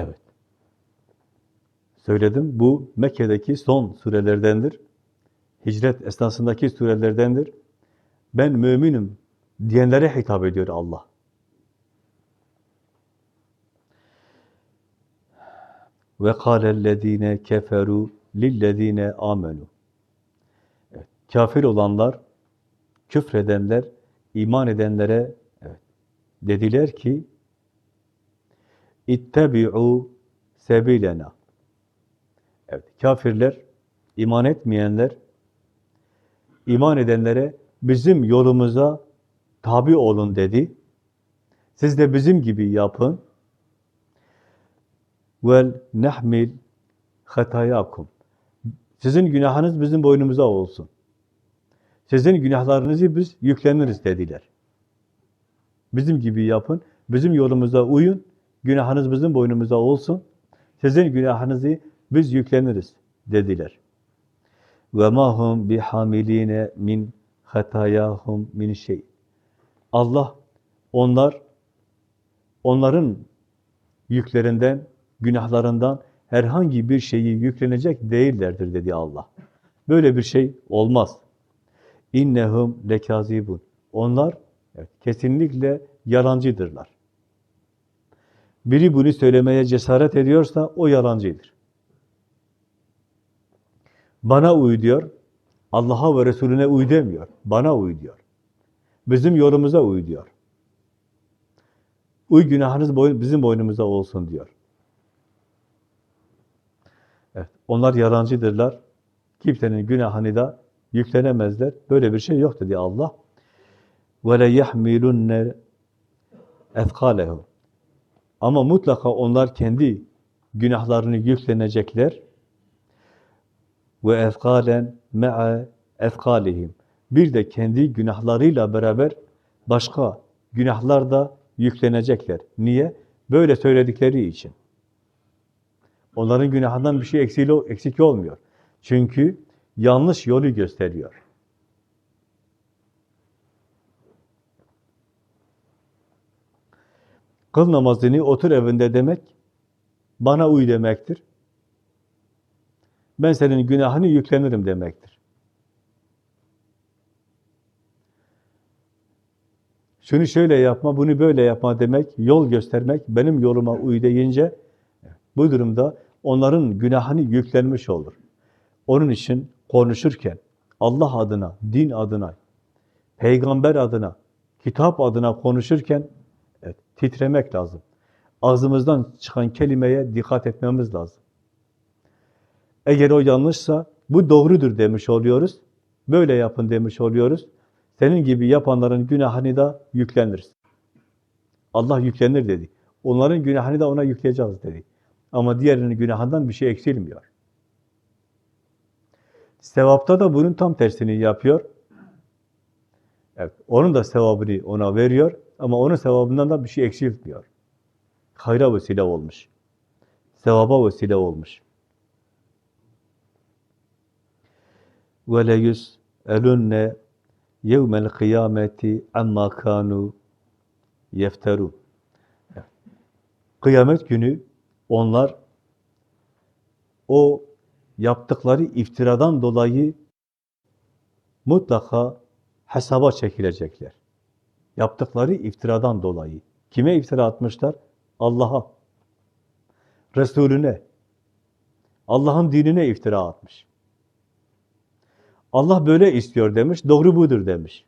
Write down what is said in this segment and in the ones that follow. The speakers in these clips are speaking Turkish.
Evet. Söyledim, bu Mekke'deki son surelerdendir. Hicret esnasındaki surelerdendir. Ben müminim diyenlere hitap ediyor Allah. Ve kâlellezîne keferû lillezîne. Evet, kafir olanlar, küfredenler, iman edenlere evet, dediler ki İttebi'u sebilena. Evet, kafirler, iman etmeyenler, iman edenlere bizim yolumuza tabi olun dedi. Siz de bizim gibi yapın. Vel nehmil hatayakum. Sizin günahınız bizim boynumuza olsun. Sizin günahlarınızı biz yükleniriz dediler. Bizim gibi yapın, bizim yolumuza uyun, günahınız bizim boynumuza olsun, sizin günahınızı biz yükleniriz dediler. Ve ma hum bihamiline min hatayahum min şey. Allah onlar onların yüklerinden, günahlarından herhangi bir şeyi yüklenecek değillerdir dedi Allah. Böyle bir şey olmaz. İnnehum lekazibun. Onlar evet, kesinlikle yalancıdırlar Biri bunu söylemeye cesaret ediyorsa o yalancıdır. Bana uy diyor, Allah'a ve Resulüne uy demiyor. Bana uy diyor. Bizim yolumuza uy diyor. Uy günahınız boyun, bizim boynumuza olsun diyor. Evet, onlar yalancıdırlar. Kimsenin günahını da yüklenemezler. Böyle bir şey yok dedi Allah. وَلَا يَحْمِلُنَّ اَثْقَالَهُ ama mutlaka onlar kendi günahlarını yüklenecekler. ve ezkalen me'a ezkalihim. Bir de kendi günahlarıyla beraber başka günahlar da yüklenecekler. Niye? Böyle söyledikleri için. Onların günahından bir şey eksik olmuyor. Çünkü yanlış yolu gösteriyor. Kıl namazını otur evinde demek, bana uy demektir. Ben senin günahını yüklenirim demektir. Şunu şöyle yapma, bunu böyle yapma demek, yol göstermek, benim yoluma uy deyince, bu durumda onların günahını yüklenmiş olur. Onun için konuşurken, Allah adına, din adına, peygamber adına, kitap adına konuşurken titremek lazım. Ağzımızdan çıkan kelimeye dikkat etmemiz lazım. Eğer o yanlışsa bu doğrudur demiş oluyoruz. Böyle yapın demiş oluyoruz. Senin gibi yapanların günahını da yükleniriz. Allah yüklenir dedi. Onların günahını da ona yükleyeceğiz dedi. Ama diğerinin günahından bir şey eksilmiyor. Sevapta da bunun tam tersini yapıyor. Evet, onun da sevabını ona veriyor ama onun sevabından da bir şey eksiltmiyor. Hayra vesile olmuş. Sevaba vesile olmuş. le yüs'elunne yevmel kıyameti amma kanu yefterun. Kıyamet günü onlar o yaptıkları iftiradan dolayı mutlaka hesaba çekilecekler. Yaptıkları iftiradan dolayı. Kime iftira atmışlar? Allah'a. Resulüne. Allah'ın dinine iftira atmış. Allah böyle istiyor demiş, doğru budur demiş.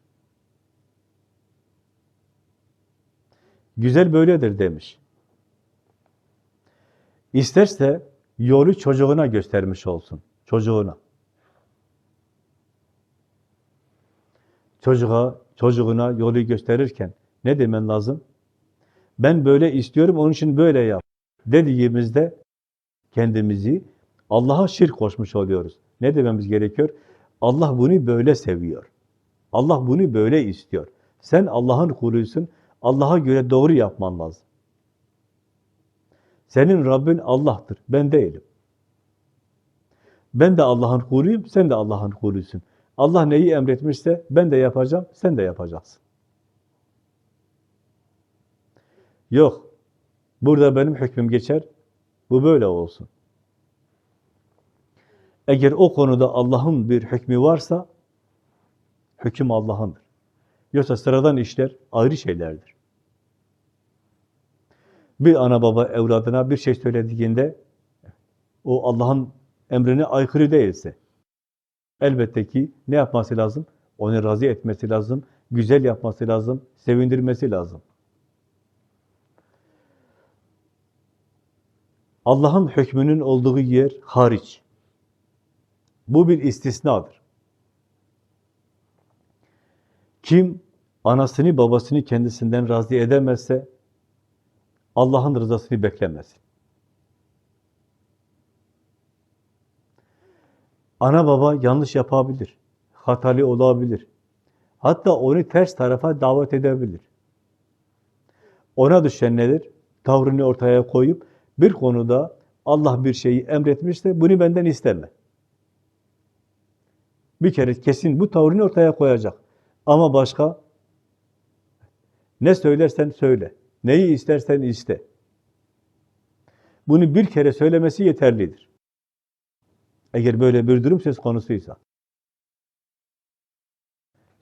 Güzel böyledir demiş. İsterse yolu çocuğuna göstermiş olsun. Çocuğuna. Çocuğa, çocuğuna yolu gösterirken ne demen lazım? Ben böyle istiyorum, onun için böyle yap. Dediğimizde kendimizi Allah'a şirk koşmuş oluyoruz. Ne dememiz gerekiyor? Allah bunu böyle seviyor. Allah bunu böyle istiyor. Sen Allah'ın kuluysun. Allah'a göre doğru yapman lazım. Senin Rabbin Allah'tır. Ben değilim. Ben de Allah'ın kuluyum. Sen de Allah'ın kuluysun. Allah neyi emretmişse ben de yapacağım. Sen de yapacaksın. Yok. Burada benim hükmüm geçer. Bu böyle olsun. Eğer o konuda Allah'ın bir hükmü varsa, hüküm Allah'ındır. Yoksa sıradan işler ayrı şeylerdir. Bir ana baba evladına bir şey söylediğinde, o Allah'ın emrine aykırı değilse, elbette ki ne yapması lazım? Onu razı etmesi lazım, güzel yapması lazım, sevindirmesi lazım. Allah'ın hükmünün olduğu yer hariç. Bu bir istisnadır. Kim anasını babasını kendisinden razı edemezse Allah'ın rızasını beklemesin. Ana baba yanlış yapabilir, hatalı olabilir. Hatta onu ters tarafa davet edebilir. Ona düşen nedir? Tavrını ortaya koyup bir konuda Allah bir şeyi emretmişse bunu benden isteme. Bir kere kesin bu tavrını ortaya koyacak. Ama başka ne söylersen söyle. Neyi istersen iste. Bunu bir kere söylemesi yeterlidir. Eğer böyle bir durum söz konusuysa.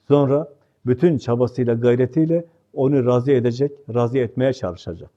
Sonra bütün çabasıyla, gayretiyle onu razı edecek, razı etmeye çalışacak.